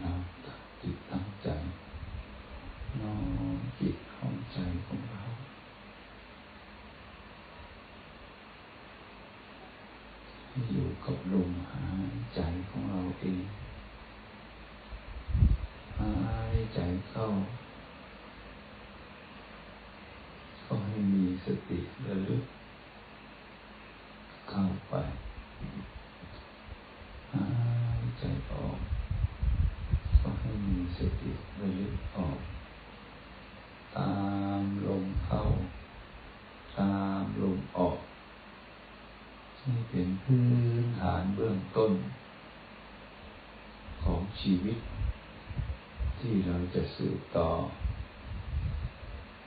เราจิตตั้งใจน้อมจิตของใจของเราอยู่กับลมหายใจของเราเองหายใจเข้า ก็ให้มีสติระลึกเข้าไปหายใจออก ก็ให้มีสติ ระลึกออก ตามลมเข้า ตามลมออกนี่เป็นพื้นฐานเบื้องต้น ของชีวิต ที่เราจะสืบต่อ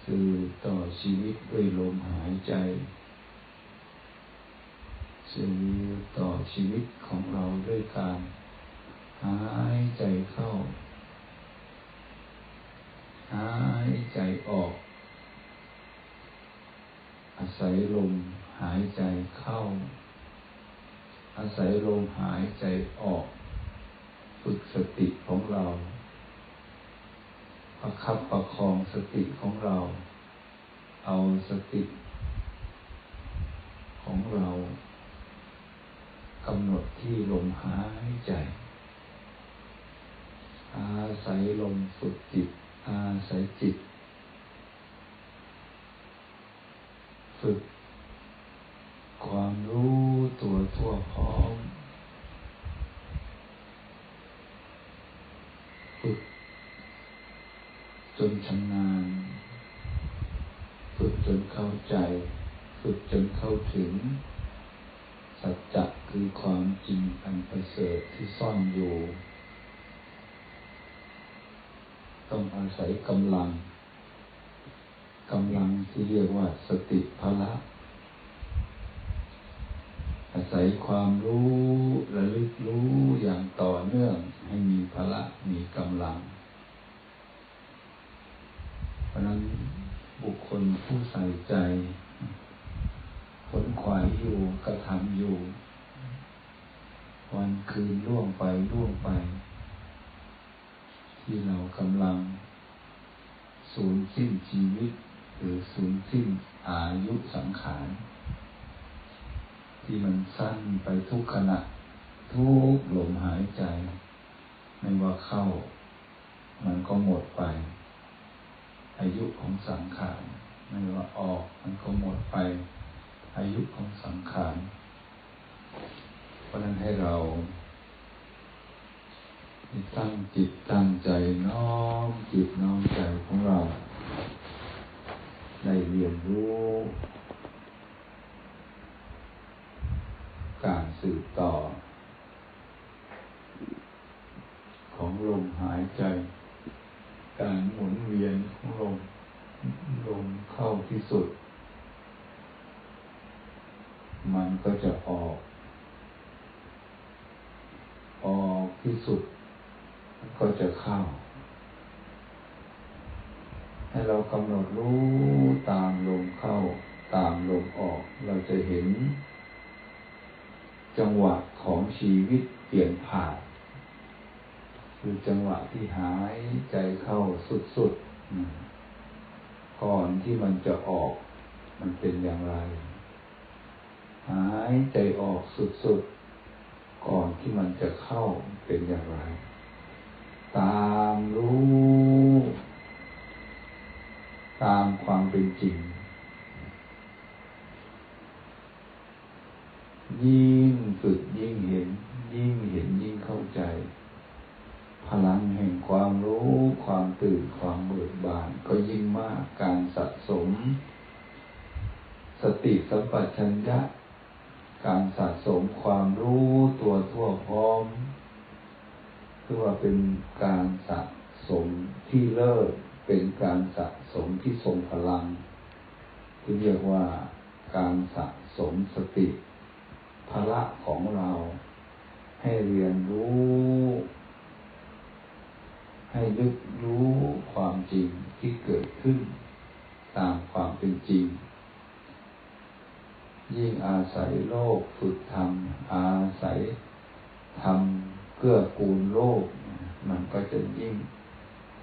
สืบต่อชีวิตด้วยลมหายใจสืบต่อชีวิตของเราด้วยการหายใจเข้า หายใจออก อาศัยลมหายใจเข้า อาศัยลมหายใจออก ฝึกสติของเรา ประคับประคองสติของเรา เอาสติของเรากำหนดที่ลมหายใจ อาศัยลมฝึกจิต อาศัยจิต ฝึก ความรู้ตัวทั่วพร้อม ฝึก จนชำนาญ ฝึกจนเข้าใจ ฝึกจนเข้าถึง สัจจะคือความจริงอันประเสริฐที่ซ่อนอยู่ ต้องอาศัยกำลังกำลังที่เรียกว่าสติพละ อาศัยความรู้ระลึกรู้อย่างต่อเนื่องให้มีพละมีกำลัง เพราะนั้นบุคคลผู้ใส่ใจขนขวายอยู่กระทำอยู่ วันคืนล่วงไปล่วงไป ที่เรากำลัง สูญสิ้นชีวิต หรือสูญสิ้นอายุสังขาร ที่มันสั้นไปทุกขณะ ทุกลมหายใจ ไม่ว่าเข้า มันก็หมดไป อายุของสังขารไม่ว่าออกมันก็หมดไป อายุของสังขารเพราะนั้นให้เรา ตั้งจิตตั้งใจน้อมจิตน้อมใจของเรา ได้เรียนรู้ การสืบต่อ ของลมหายใจ การหมุนเวียนของลมลมเข้าที่สุด มันก็จะออก ออกที่สุด ก็จะเข้า ให้เรากำหนดรู้ตามลมเข้า ตามลมออก เราจะเห็น จังหวะของชีวิตเปลี่ยนผ่านคือจังหวะที่หายใจเข้าสุดๆ ก่อนที่มันจะออก มันเป็นอย่างไร หายใจออกสุดๆ ก่อนที่มันจะเข้าเป็นอย่างไร ตามรู้ ตามความเป็นจริง ยิ่งฝึกยิ่งเห็น ยิ่งเห็นยิ่งเข้าใจ พลังแห่งความรู้ ความตื่นความเบิกบาน ก็ยิ่งมากการสะสม สติสัมปชัญญะ การสะสมความรู้ตัวทั่วพร้อม คือว่าเป็นการสะสมที่เลิศเป็นการสะสมที่ทรงพลังที่เรียกว่าการสะสมสติพละของเราให้เรียนรู้ ให้ลึกรู้ความจริงที่เกิดขึ้น ตามความเป็นจริง ยิ่งอาศัยโลกฝึกธรรมอาศัยทำ เกื้อกูลโลก มันก็จะยิ่ง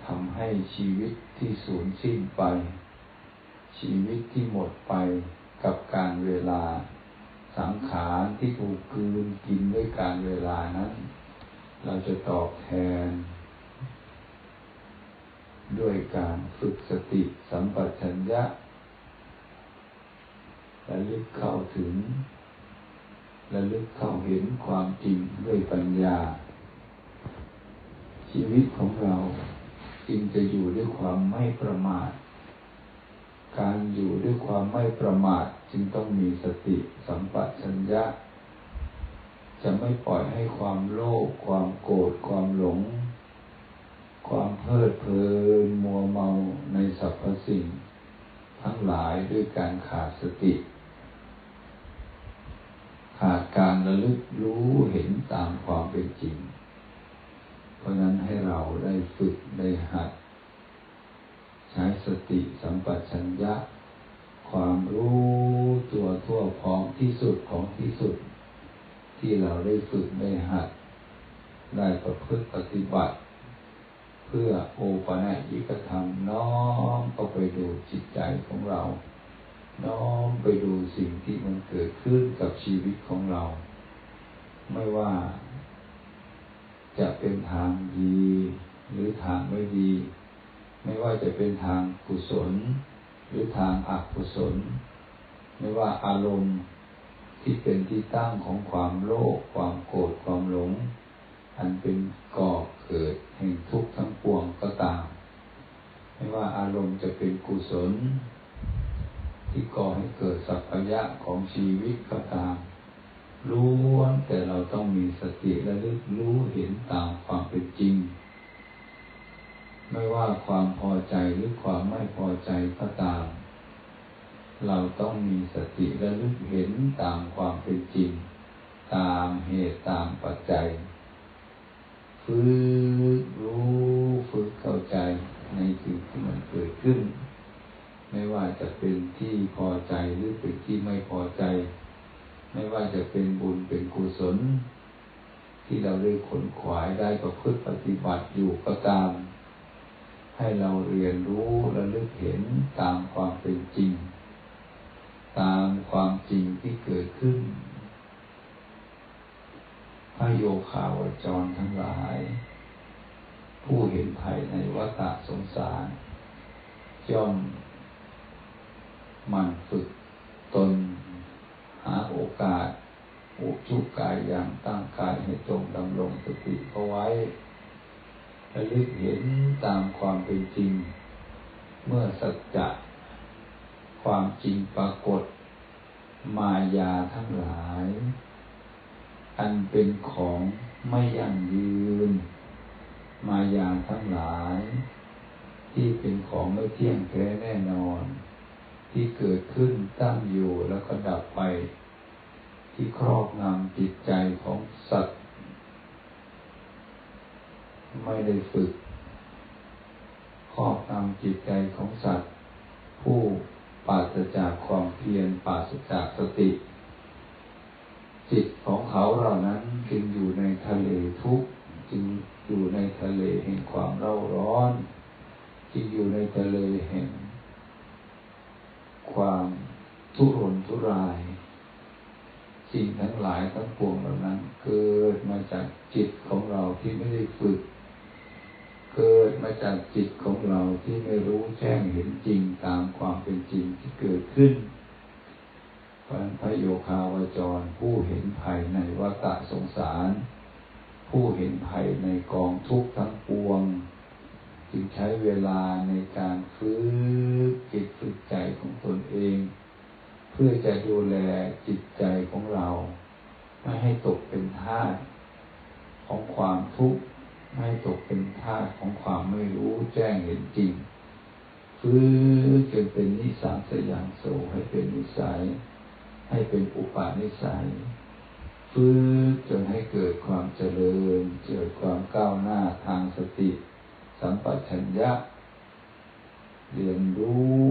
ทำให้ชีวิตที่สูญสิ้นไป ชีวิตที่หมดไปกับการเวลา สังขารที่ถูกกืนกินด้วยการเวลานั้น เราจะตอบแทน ด้วยการฝึกสติสัมปชัญญะและลึกเข้าถึงและลึกเข้าเห็นความจริงด้วยปัญญา ชีวิตของเราจึงจะอยู่ด้วยความไม่ประมาท การอยู่ด้วยความไม่ประมาทจึงต้องมีสติสัมปชัญญะ จะไม่ปล่อยให้ความโลภความโกรธความหลง ความเพลิดเพลินมัวเมาในสรรพสิ่ง ทั้งหลายด้วยการขาดสติ ขาดการระลึกรู้เห็นตามความเป็นจริง ราะนั้นให้เราได้ฝึกได้หัด ใช้สติสัมปชัญญะ ความรู้ตัวทั่วพร้อมที่สุดของที่สุด ที่เราได้ฝึกได้หัด ได้ประพฤติปฏิบัติ เพื่อโอปะนัยิกธรรมน้อมก็ไปดูจิตใจของเรา น้อมไปดูสิ่งที่มันเกิดขึ้นกับชีวิตของเรา ไม่ว่า จะเป็นทางดีหรือทางไม่ดี ไม่ว่าจะเป็นทางกุศล หรือทางอกุศล ไม่ว่าอารมณ์ที่เป็นที่ตั้งของความโลภความโกรธความหลง อันเป็นก่อเกิดแห่งทุกข์ทั้งปวงก็ตาม ไม่ว่าอารมณ์จะเป็นกุศล ที่ก่อให้เกิดสัพพยะของชีวิตก็ตาม รู้แต่เราต้องมีสติและลึกรู้เห็นตามความเป็นจริง ไม่ว่าความพอใจหรือความไม่พอใจก็ตาม เราต้องมีสติและลึกเห็นตามความเป็นจริง ตามเหตุตามปัจจัย ฝึกรู้ฝึกเข้าใจในสิ่งที่มันเกิดขึ้น ไม่ว่าจะเป็นที่พอใจหรือเป็นที่ไม่พอ ไม่ว่าจะเป็นบุญเป็นกุศล ที่เราได้ขนขวายได้ประพฤติปฏิบัติอยู่ก็ตาม ให้เราเรียนรู้และลึกเห็นตามความเป็นจริง ตามความจริงที่เกิดขึ้นพระโยคาวจรทั้งหลาย ผู้เห็นภัยในวัฏสงสารย่อมมันฝึกตน หาโอกาสอุชุกายอย่างตั้งกายให้ตรงดำรงสติเอาไว้ระลึกเห็นตามความเป็นจริง เมื่อสัจจะความจริงปรากฏ มายาทั้งหลาย อันเป็นของไม่ยั่งยืน มายาทั้งหลาย ที่เป็นของไม่เที่ยงแท้แน่นอน ที่เกิดขึ้นตั้งอยู่แล้วก็ดับไป ที่ครอบงำจิตใจของสัตว์ ไม่ได้ฝึก ครอบงำจิตใจของสัตว์ ผู้ปราศจากความเพียรปราศจากสติ จิตของเขาเหล่านั้นจึงอยู่ในทะเลทุกข์จึงอยู่ในทะเลแห่งความเร่าร้อน จึงอยู่ในทะเลแห่ง ความทุรนทุราย สิ่งทั้งหลายทั้งปวงเหล่านั้น เกิดมาจากจิตของเราที่ไม่ได้ฝึก เกิดมาจากจิตของเราที่ไม่รู้แจ้งเห็นจริงตามความเป็นจริงที่เกิดขึ้นพระโยคาวจร ผู้เห็นภัยในวัฏสงสาร ผู้เห็นภัยในกองทุกข์ทั้งปวง จึงใช้เวลาในการฝึกจิตฝึกใจของตนเอง เพื่อจะดูแลจิตใจของเรา ไม่ให้ตกเป็นทาสของความทุกข์ไม่ตกเป็นทาสของความไม่รู้แจ้งเห็นจริงฝึกจนเป็นนิสัยสยางโสให้เป็นนิสัย ให้เป็นอุปาณิสัยฝึกจนให้เกิดความเจริญ เกิดความก้าวหน้าทางสติ สัมปชัญญะ เรียนรู้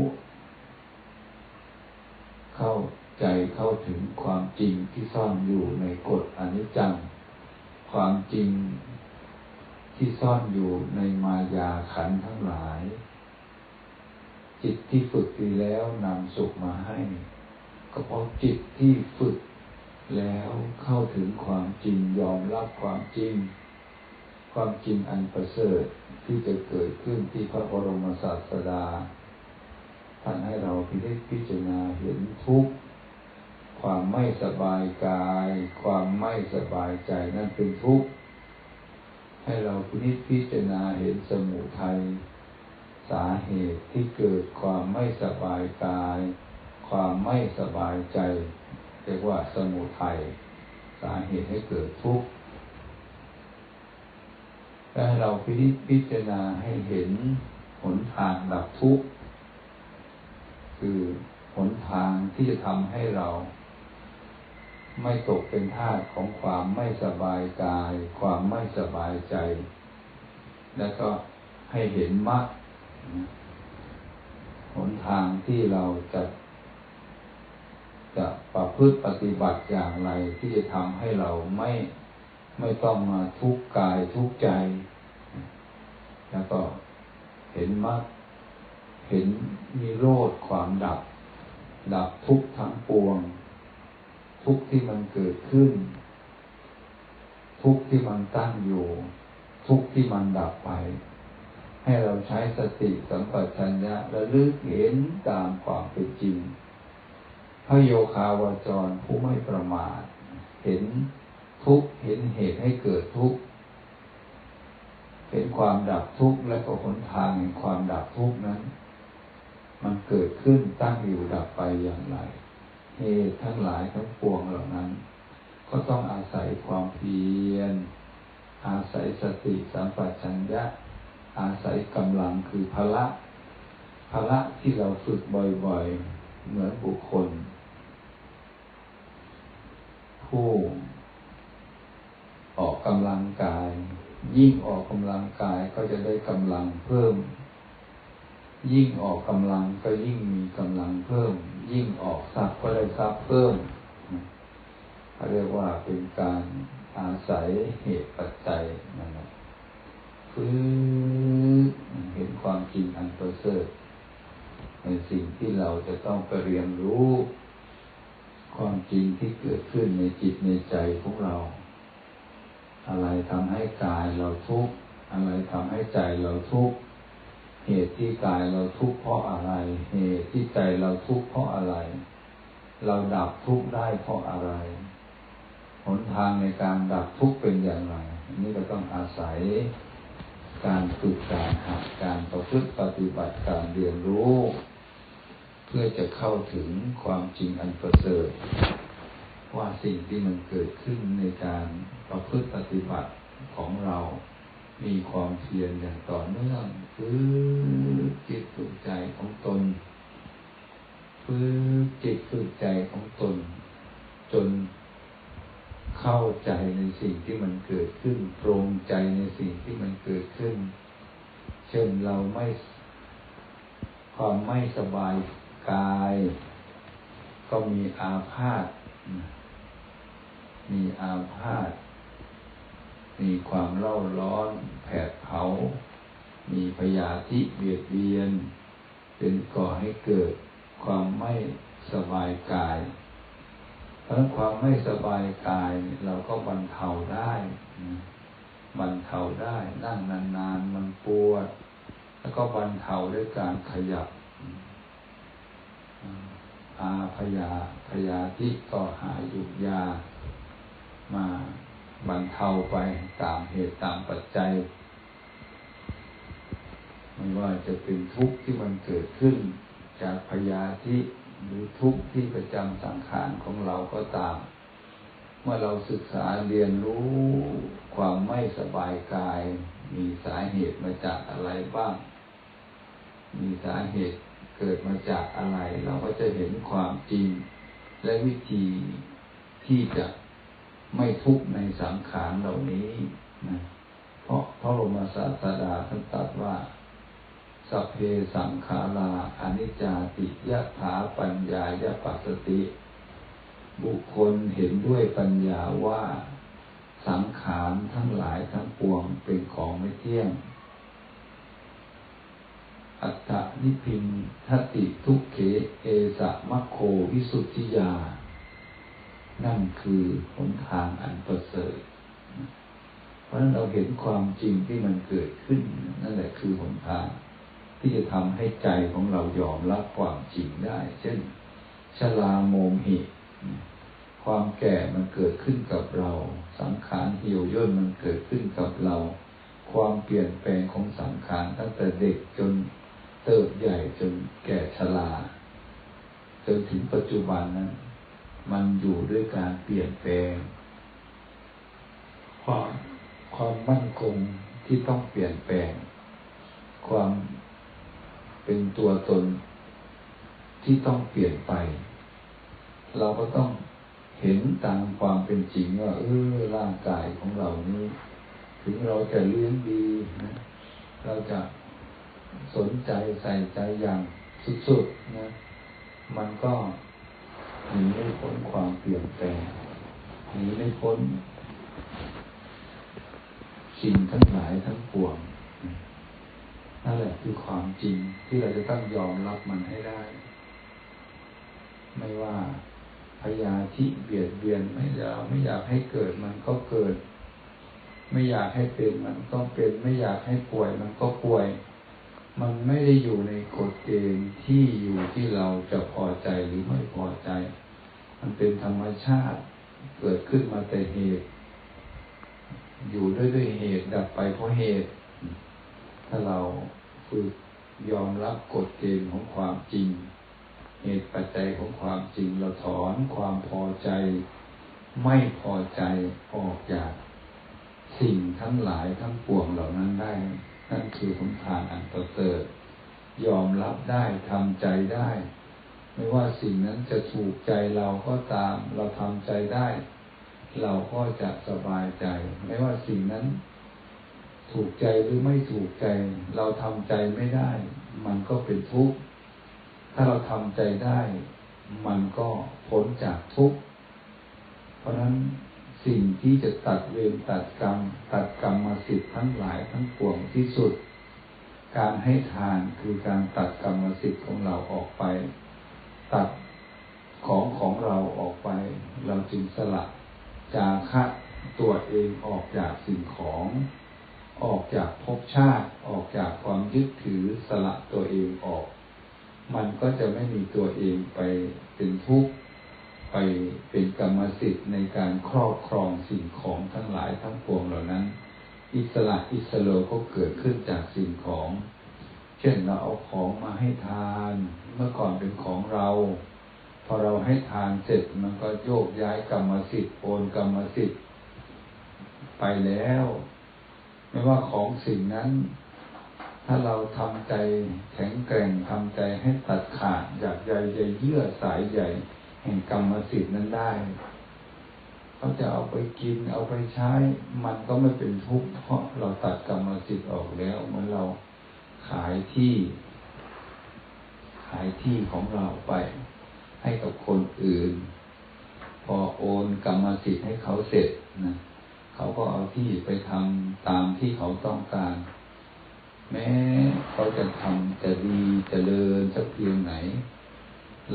เข้าใจเข้าถึงความจริงที่ซ่อนอยู่ในกฎอนิจจัง ความจริงที่ซ่อนอยู่ในมายาขันทั้งหลาย จิตที่ฝึกดีแล้วนำสุขมาให้ ก็เพราะจิตที่ฝึกแล้วเข้าถึงความจริงยอมรับความจริง ความจริงอันประเสริฐที่จะเกิดขึ้นที่พระบรมศาสดาท่านให้เราพิจพิจารณาเห็นทุกข์ความไม่สบายกาย ความไม่สบายใจนั่นเป็นทุกข์ให้เราพิจพิจารณาเห็นสมุทัยสาเหตุที่เกิดความไม่สบายกาย ความไม่สบายใจ เรียกว่าสมุทัยสาเหตุให้เกิดทุกข์ และให้เราพิจิพิจารณาให้เห็นหนทางดับทุกข์คือหนทางที่จะทำให้เรา ไม่ตกเป็นทาสของความไม่สบายกาย ความไม่สบายใจ แล้วก็ให้เห็นมรรคหนทางที่เราจะ จะประพฤติปฏิบัติอย่างไรที่จะทำให้เราไม่ ไม่ต้องมาทุกกายทุกใจ แล้วก็เห็นมรรคเห็นมีโรธความดับ ดับทุกทั้งปวง ทุกที่มันเกิดขึ้น ทุกที่มันตั้งอยู่ ทุกที่มันดับไป ให้เราใช้สติสัมปชัญญะระลึกเห็นตามความเป็นจริงพระโยคาวาจรผู้ไม่ประมาท เห็น ทุกเห็นเหตุให้เกิดทุกเห็นความดับทุกข์และก็หนทางแห่งความดับทุกข์นั้น มันเกิดขึ้นตั้งอยู่ดับไปอย่างไรเหตุทั้งหลายทั้งปวงเหล่านั้น ก็ต้องอาศัยความเพียร อาศัยสติสัมปชัญญะ อาศัยกำลังคือพละพละที่เราฝึกบ่อยๆ เหมือนบุคคลผู้ ออกกำลังกาย ยิ่งออกกำลังกายก็จะได้กำลังเพิ่ม ยิ่งออกกำลังก็ยิ่งมีกำลังเพิ่ม ยิ่งออกทรัพย์ก็ได้ทรัพย์เพิ่มเขาเรียกว่าเป็นการอาศัยเหตุปัจจัยนั่นแหละฟื้นเห็นความจริงอันประเสริฐในสิ่งที่เราจะต้องไปเรียนรู้ ความจริงที่เกิดขึ้นในจิตในใจของเรา อะไรทำให้กายเราทุกข์อะไรทำให้ใจเราทุกข์เหตุที่กายเราทุกข์เพราะอะไร เหตุที่ใจเราทุกข์เพราะอะไร เราดับทุกข์ได้เพราะอะไรหนทางในการดับทุกข์เป็นอย่างไรนี่ก็ต้องอาศัยการฝึกการหัดการประพฤติปฏิบัติการเรียนรู้ เพื่อจะเข้าถึงความจริงอันประเสริฐ ว่าสิ่งที่มันเกิดขึ้นในการประพฤติปฏิบัติของเรามีความเพียรอย่างต่อเนื่องฟื้นจิตฝึกใจของตนฟื้นจิตฝึกใจของตน จนเข้าใจในสิ่งที่มันเกิดขึ้นโปรงใจในสิ่งที่มันเกิดขึ้น เช่นเราไม่ความไม่สบายกาย ก็มีอาพาธ มีอาพาธ มีความเล่าร้อน แผดเผา มีพยาธิเบียดเบียน เป็นก่อให้เกิดความไม่สบายกาย เพราะความไม่สบายกายเราก็บรรเทาได้บรรเทาได้นั่งนานๆ มันปวด แล้วก็บรรเทาด้วยการขยับอาพยาพยาธิก็หายยุกยา มาบรรเทาไปตามเหตุตามปัจจัย ไม่ว่าจะเป็นทุกข์ที่มันเกิดขึ้น จากพยาธิหรือทุกข์ที่ประจำสังขารของเราก็ตาม เมื่อเราศึกษาเรียนรู้ความไม่สบายกาย มีสาเหตุมาจากอะไรบ้าง มีสาเหตุเกิดมาจากอะไร เราก็จะเห็นความจริง และวิธีที่จะ ไม่ทุกข์ในสังขารเหล่านี้นะเพราะพระบรมศาสดาท่านตรัสว่าสัพเพสังขาราอนิจจาติยะถาปัญญายะปัสสติ บุคคลเห็นด้วยปัญญาว่า สังขารทั้งหลายทั้งปวงเป็นของไม่เที่ยง อัตตนิพินทติทุกเขเอสะมะโควิสุทธิยา นั่นคือหนทางอันประเสริฐ เพราะนั้นเราเห็นความจริงที่มันเกิดขึ้น นั่นแหละคือหนทาง ที่จะทำให้ใจของเรายอมรับความจริงได้ เช่นชลาโมมหิ ความแก่มันเกิดขึ้นกับเรา สังขารเหี่ยวย่นมันเกิดขึ้นกับเรา ความเปลี่ยนแปลงของสังขารตั้งแต่เด็กจนเติบใหญ่จนแก่ชราจนถึงปัจจุบันนั้น มันอยู่ด้วยการเปลี่ยนแปลง ความความมั่นคงที่ต้องเปลี่ยนแปลง ความเป็นตัวตนที่ต้องเปลี่ยนไป เราก็ต้องเห็นตามความเป็นจริงว่า เออร่างกายของเรานี้ถึงเราจะเลี้ยงดีนะเราจะสนใจใส่ใจอย่างสุดๆนะ มันก็ หนีไม่พ้นความเปลี่ยนแปลงหนีไม่พ้น สิ่งทั้งหลายทั้งปวงนั่นแหละคือความจริงที่เราจะต้องยอมรับมันให้ได้ ไม่ว่าพยาธิเบียดเบียนไม่อยากไม่อยากให้เกิดมันก็เกิด ไม่อยากให้เป็นมันก็เป็น ไม่อยากให้ป่วยมันก็ป่วย มันไม่ได้อยู่ในกฎเกณฑ์ที่อยู่ที่เราจะพอใจหรือไม่พอใจ เป็นธรรมชาติ เกิดขึ้นมาแต่เหตุ อยู่ด้วยด้วยเหตุดับไปเพราะเหตุ ถ้าเราฝึกยอมรับกฎเกณฑ์ของความจริง เหตุปัจจัยของความจริงเราถอนความพอใจ ไม่พอใจออกจากสิ่งทั้งหลายทั้งปวงเหล่านั้นได้ นั่นคือหนทางอันประเสริฐยอมรับได้ทำใจได้ ไม่ว่าสิ่งนั้นจะถูกใจเราก็ตาม เราทำใจได้ เราก็จะสบายใจ ไม่ว่าสิ่งนั้น ถูกใจหรือไม่ถูกใจ เราทำใจไม่ได้ มันก็เป็นทุกข์ ถ้าเราทำใจได้ มันก็พ้นจากทุกข์ เพราะนั้นสิ่งที่จะตัดเวรตัดกรรม ตัดกรรมมาสิทธิ์ทั้งหลายทั้งปวงที่สุด การให้ทานคือการตัดกรรมสิทธิ์ของเราออกไป ตัดของของเราออกไป เราจึงสละจาคะตัวเองออกจากสิ่งของ ออกจากภพชาติ ออกจากความยึดถือสละตัวเองออก มันก็จะไม่มีตัวเองไปเป็นทุกข์ไปเป็นกรรมสิทธิ์ในการครอบครองสิ่งของทั้งหลายทั้งปวงเหล่านั้น อิสระอิสโลก็เกิดขึ้นจากสิ่งของ เช่นเราเอาของมาให้ทาน เมื่อก่อนเป็นของเรา พอเราให้ทานเสร็จมันก็โยกย้ายกรรมสิทธิ์โอนกรรมสิทธิ์ไปแล้ว ไม่ว่าของสิ่งนั้น ถ้าเราทำใจแข็งแกร่งทำใจให้ตัดขาดจากใยใยเยื่อสายใหญ่ แห่งกรรมสิทธิ์นั้นได้เขาจะเอาไปกินเอาไปใช้ มันก็ไม่เป็นทุกข์เพราะเราตัดกรรมสิทธิ์ออกแล้วเมื่อเรา ขายที่ ขายที่ของเราไป ให้กับคนอื่น พอโอนกรรมสิทธิ์ให้เขาเสร็จนะเขาก็เอาที่ไปทำตามที่เขาต้องการ แม้เขาจะทำจะดีจเจริญสักเพียงไหน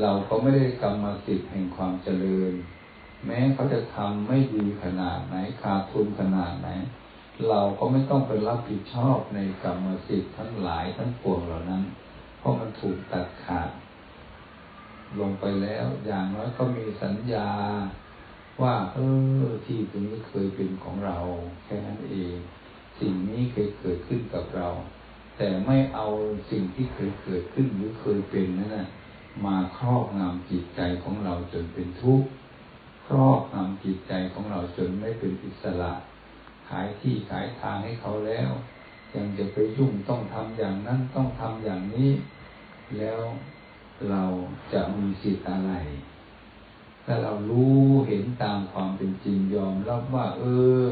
เราก็ไม่ได้กรรมสิทธิ์แห่งความเจริญ แม้เขาจะทำไม่ดีขนาดไหนขาดทุนขนาดไหน เราก็ไม่ต้องไปรับผิดชอบในกรรมสิทธิ์ทั้งหลายทั้งปวงเหล่านั้น เพราะมันถูกตัดขาด ลงไปแล้วอย่างน้อยก็มีสัญญาว่าเออที่ตรงนี้เคยเป็นของเรา แค่นั้นเอง สิ่งนี้เคยเกิดขึ้นกับเรา แต่ไม่เอาสิ่งที่เคยเกิดขึ้นหรือเคยเป็นนั่นนะมาครอบงำจิตใจของเราจนเป็นทุกข์ครอบงำจิตใจของเราจนไม่เป็นอิสระ ขายที่ขายทางให้เขาแล้วยังจะไปยุ่งต้องทำอย่างนั้นต้องทำอย่างนี้ แล้วเราจะมีสิทธิ์อะไร ถ้าเรารู้เห็นตามความเป็นจริงยอมรับว่า เออ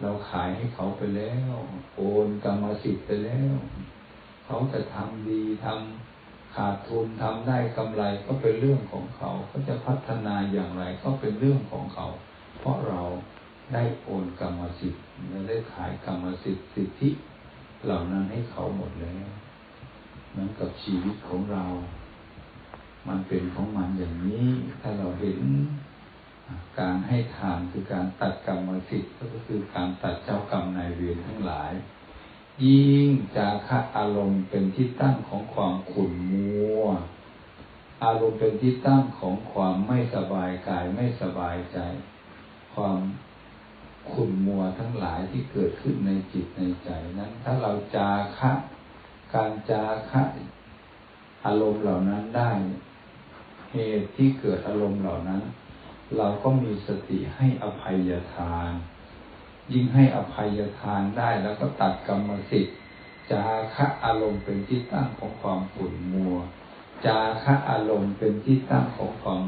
เราขายให้เขาไปแล้วโอนกรรมสิทธิ์ไปแล้ว เขาจะทำดีทำขาดทุนทำได้กำไรก็เป็นเรื่องของเขาเขาจะพัฒนาอย่างไรก็เป็นเรื่องของเขา เพราะเรา ได้โอนกรรมสิทธิ์และได้ขายกรรมสิทธิ์สิทธิเหล่านั้นให้เขาหมดแล้วเหมือนกับชีวิตของเรา มันเป็นของมันอย่างนี้ ถ้าเราเห็นการให้ทานคือการตัดกรรมสิทธิ์ก็คือการตัดเจ้ากรรมนายเวรทั้งหลาย ยิ่งจาคะอารมณ์เป็นที่ตั้งของความขุ่นมัว อารมณ์เป็นที่ตั้งของความไม่สบายกายไม่สบายใจ ความ ขุ่นมัวทั้งหลายที่เกิดขึ้นในจิตในใจนั้น ถ้าเราจาคะ การจาคะอารมณ์เหล่านั้นได้เหตุที่เกิดอารมณ์เหล่านั้น เราก็มีสติให้อภัยทาน ยิ่งให้อภัยทานได้แล้วก็ตัดกรรมสิทธิ์จาคะอารมณ์เป็นที่ตั้งของความขุ่นมัว จาคะอารมณ์เป็นที่ตั้งของความ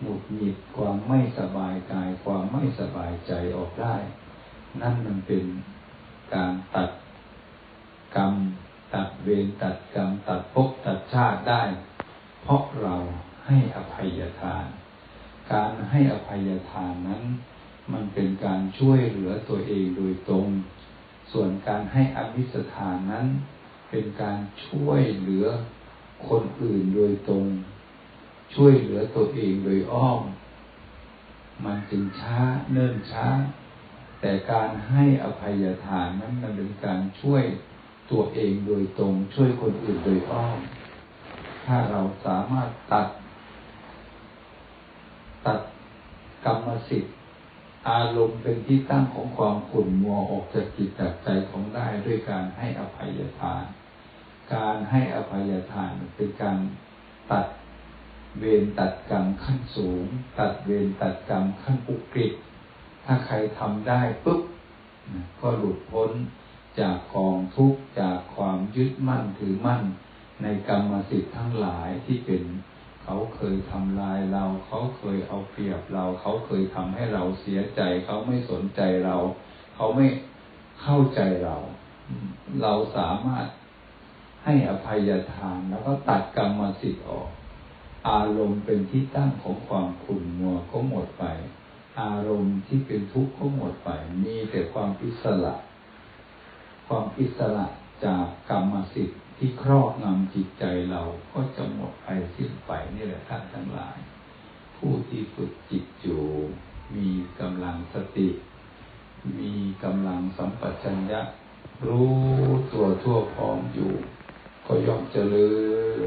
หมุดหงิดความไม่สบายกาย ความไม่สบายใจออกได้ นั่นมันเป็นการตัดกรรม ตัดเวรตัดกรรม ตัดภพตัดชาติได้ เพราะเราให้อภัยทาน การให้อภัยทานนั้น มันเป็นการช่วยเหลือตัวเองโดยตรง ส่วนการให้อภิสทานนั้น เป็นการช่วยเหลือคนอื่นโดยตรง ช่วยเหลือตัวเองโดยอ้อม มันจึงช้าเนิ่นช้า แต่การให้อภัยทานนั้นมันเป็นการช่วยตัวเองโดยตรง ช่วยคนอื่นโดยอ้อม ถ้าเราสามารถตัด ตัดกรรมสิทธิ์อารมณ์เป็นที่ตั้งของความขุ่นมัวออกจากจิตจากใจของได้ด้วยการให้อภัยทาน การให้อภัยทานเป็นการตัด เวรตัดกรรมขั้นสูง ตัดเวรตัดกรรมขั้นอุกฤษถ้าใครทำได้ปุ๊บก็หลุดพ้นจากกองทุกข์จากความยึดมั่นถือมั่น ในกรรมสิทธิ์ทั้งหลายที่เป็นเขาเคยทำลายเรา เขาเคยเอาเปรียบเรา เขาเคยทำให้เราเสียใจ เขาไม่สนใจเรา เขาไม่เข้าใจเรา เราสามารถให้อภัยทานแล้วก็ตัดกรรมสิทธิ์ออก อารมณ์เป็นที่ตั้งของความขุ่นมัวก็หมดไป อารมณ์ที่เป็นทุกข์ก็หมดไป มีแต่ความอิสระ ความอิสระจากกรรมสิทธิ์ที่ครอบงำจิตใจเราก็จะหมดไปสิ้นไปนี่แหละท่านทั้งหลาย ผู้ที่ฝึกจิตอยู่มีกำลังสติ มีกำลังสัมปชัญญะ รู้ตัวทั่วพร้อมอยู่ ก็ย่อมเจริ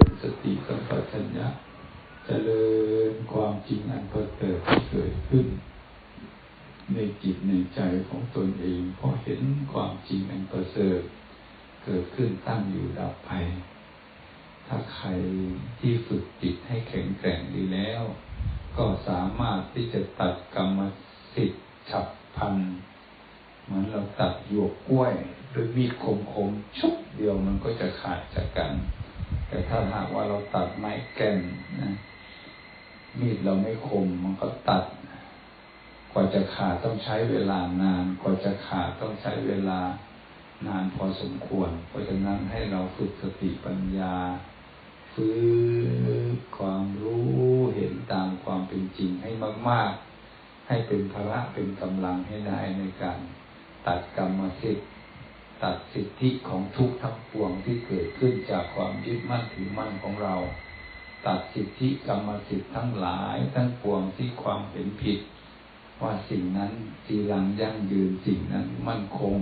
ญสติสัมปชัญญะ เจริญความจริงอันประเสริฐเกิดขึ้น ในจิตในใจของตนเองเพราะเห็นความจริงอันประเสริฐเกิดขึ้นตั้งอยู่ดับไป ถ้าใครที่ฝึกจิตให้แข็งแกร่งดีแล้ว ก็สามารถที่จะตัดกรรมสิทธิ์ฉับพันเหมือนเราตัดหยวกกล้วยด้วยมีดคมๆชุบเดียวมันก็จะขาดจากกัน แต่ถ้าหากว่าเราตัดไม้แก่นนะ มีดเราไม่คมมันก็ตัด กว่าจะขาดต้องใช้เวลานาน กว่าจะขาดต้องใช้เวลานานพอสมควร เพราะฉะนั้นให้เราฝึกสติปัญญาฟื้นความรู้เห็นตามความเป็นจริงให้มาก ๆ ให้เป็นพละเป็นกำลังให้ได้ในการตัดกรรมสิทธิ์ตัดสิทธิของทุกทั้งปวงที่เกิดขึ้นจากความยึดมั่นถือมั่นของเรา ตัดสิทธิกรรมสิทธิ์ทั้งหลาย ทั้งปวงที่ความเห็นผิด ว่าสิ่งนั้นจีรังยั่งยืนสิ่งนั้นมั่นคง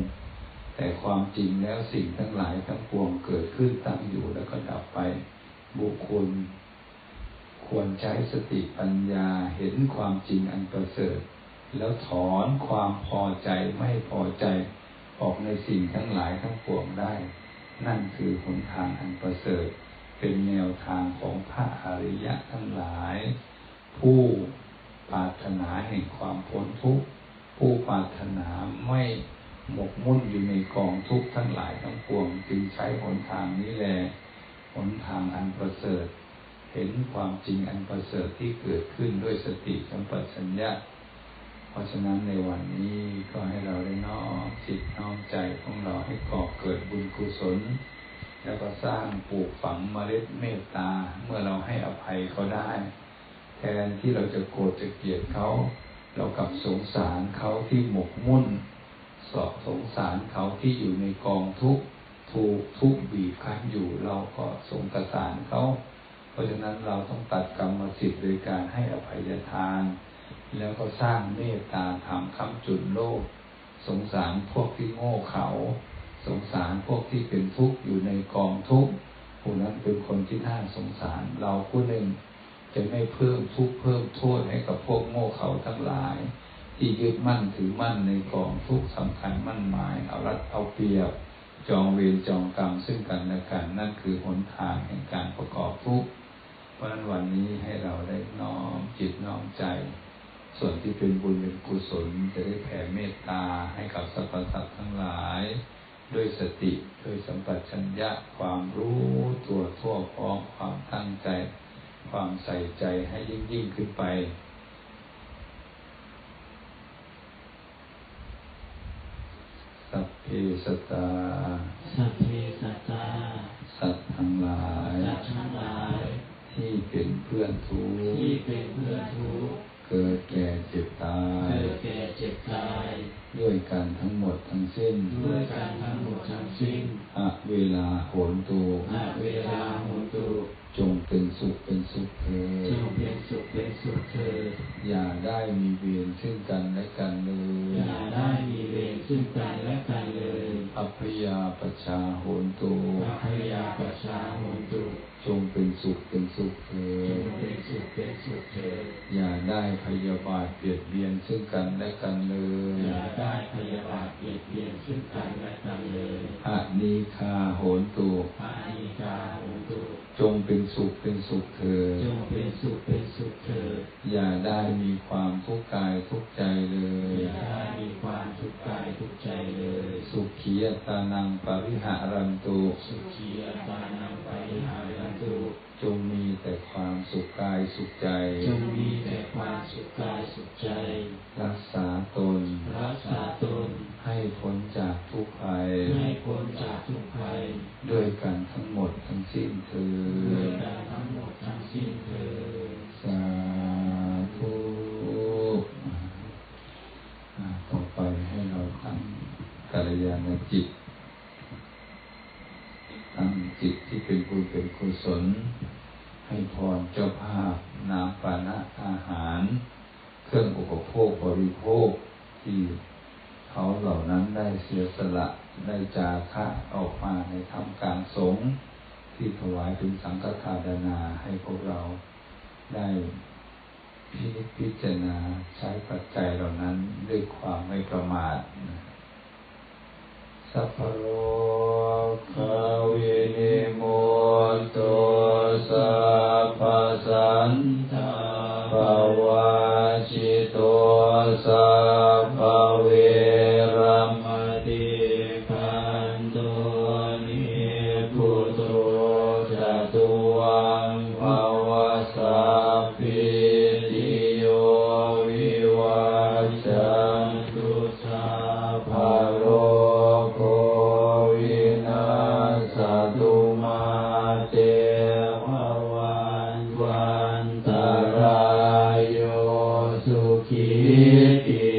แต่ความจริงแล้วสิ่งทั้งหลายทั้งปวงเกิดขึ้นตั้งอยู่แล้วก็ดับไปบุคคลควรใช้สติปัญญาเห็นความจริงอันประเสริฐ แล้วถอนความพอใจไม่พอใจออกในสิ่งทั้งหลายทั้งปวงได้ นั่นคือหนทางอันประเสริฐ เป็นแนวทางของพระอริยะทั้งหลาย ผู้ปรารถนาแห่งความพ้นทุกข์ผู้ปรารถนาไม่หมกมุ่นอยู่ในกองทุกข์ทั้งหลายทั้งปวงจึงใช้หนทางนี้แลหนทางอันประเสริฐ เห็นความจริงอันประเสริฐที่เกิดขึ้นด้วยสติสัมปชัญญะ เพราะฉะนั้นในวันนี้ก็ให้เราได้น้อมจิตน้อมใจของเราให้ก่อเกิดบุญกุศล แล้วก็สร้างปลูกฝังเมล็ดเมตตา เมื่อเราให้อภัยเขาได้ แทนที่เราจะโกรธจะเกลียดเขา เรากลับสงสารเขาที่หมกมุ่นสอบสงสารเขาที่อยู่ในกองทุกข์ถูกทุกข์บีบคั้นอยู่เราก็สงสารเขาเพราะฉะนั้นเราต้องตัดกรรมสิทธิ์โดยการให้อภัยทาน แล้วก็สร้างเมตตาธรรมคำจุนโลก สงสารพวกที่โง่เขา งสารพวกที่เป็นทุกข์อยู่ในกองทุกข์ผู้นั้นเป็นคนที่น่าสงสาร เราผู้หนึ่งจะไม่เพิ่มทุกข์เพิ่มโทษให้กับพวกโง่เขาทั้งหลาย ที่ยึดมั่นถือมั่นในกองทุกข์สำคัญมั่นหมาย เอารัดเอาเปรียบ จองเวรจองกรรมซึ่งกันและกันนั่นคือหนทางแห่งการประกอบทุกข์เพราะนั้นวันนี้ให้เราได้น้อมจิตน้อมใจ ส่วนที่เป็นบุญเป็นกุศลจะได้แผ่เมตตาให้กับสรรพสัตว์ทั้งหลาย ด้วยสติด้วยสัมปชัญญะความรู้ตัวทั่วพร้อมความตั้งใจ ความใส่ใจให้ยิ่งยิ่งขึ้นไป สัพเพสตตาสัพเพสัตตาสัตว์ทั้งหลายสัตว์ทั้งหลาย ที่เป็นเพื่อนทุกที่ข์เป็นเพื่อนทุกข์ เกิดแก่เจ็บตาย เกิดแก่เจ็บตาย ด้วยกันทั้งหมดทั้งสิ้น ด้วยกันทั้งหมดทั้งสิ้นอะเวลาโหนตูณเวลาหุตุ จงเป็นสุขเป็นสุขเถิจงดเป็นสุขเป็นสุขเถิดอย่าได้มีเวรซึ่งกันและกันเลยอย่าได้มีเวรซึ่งกันและกันเลยอัพยาปชาโหนตูพระพยาประชาหุตุจงเป็นสุขเป็นสุขเถิจดงเป็นสุขเป็นสุขเถิดอย่าได้พยาบาทเบียดเบียนซึ่งกันและกันเลยอย่าได้พยาบาทเบียดเบียนซึ่งกันและกันเลยอะนีคาโหนตูพระนิกาหุตุ จงเป็นสุขเป็นสุขเถิดจงเป็นสุขเป็นสุขเถิดอย่าได้มีความทุกข์กายทุกข์ใจเลยอย่าได้มีความทุกข์กายทุกข์ใจเลย สุขียตานังปริหารันตุสุขีอัตานังไปหารันตุจงมีแต่ความสุขกายสุขใจ จงมีแต่ความสุขกายสุขใจ รักษาตน รักษาตน ให้พ้นจากทุกข์ภัย ให้พ้นจากทุกภัย ด้วยกันทั้งหมดทั้งสิ้นเถิด้วยดกันทั้งหมดทั้งสิ้นเถิดสาธุอ่าต่อไปให้เราตั้งกัลยาณจิต ตั้งจิตที่เป็นบุญเป็นกุศล ให้พรเจ้าภาพน้ำปานะอาหาร เครื่องอุปโภคบริโภคที่เขาเหล่านั้นได้เสียสละได้จาคะออกมาในทำการสงฆ์ที่ถวายเป็นสังฆทานนาให้พวกเราได้พิจพิจารณาใช้ปัจจัยเหล่านั้นด้วยความไม่ประมาทนะ สัพพโรคาวินิโมตุสัพพสันตาภวาชิโตสัพ สุขีติ